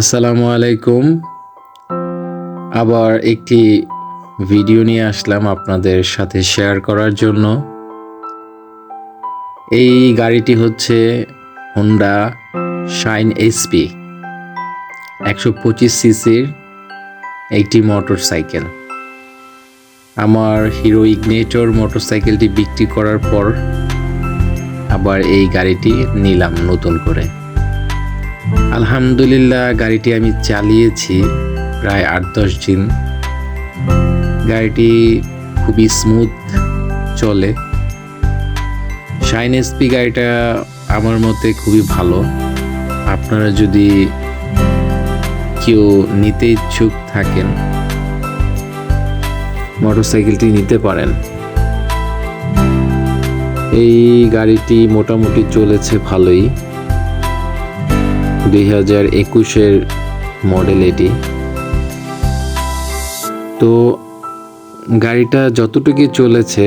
আসসালামু আলাইকুম। আবার একটি ভিডিও নিয়ে আসলাম আপনাদের সাথে শেয়ার করার জন্য। এই গাড়িটি হচ্ছে হোন্ডা শাইন এসপি একশো পঁচিশ সিসির একটি মোটর সাইকেল আমার হিরো ইগনেটর মোটর সাইকেলটি বিক্রি করার পর আবার এই গাড়িটি নিলাম নতুন করে। আলহামদুলিল্লাহ, গাড়িটি আমি চালিয়েছি প্রায় আট দশ দিন। গাড়িটি খুবই স্মুথ চলে। শাইন এসপি গাড়িটা আমার মতে খুবই ভালো। আপনারা যদি কেউ নিতে ইচ্ছুক থাকেন, মোটরসাইকেলটি নিতে পারেন। এই গাড়িটি মোটামুটি চলেছে ভালোই। দুই হাজার একুশের মডেল এটি। তো গাড়িটা যতটুকু চলেছে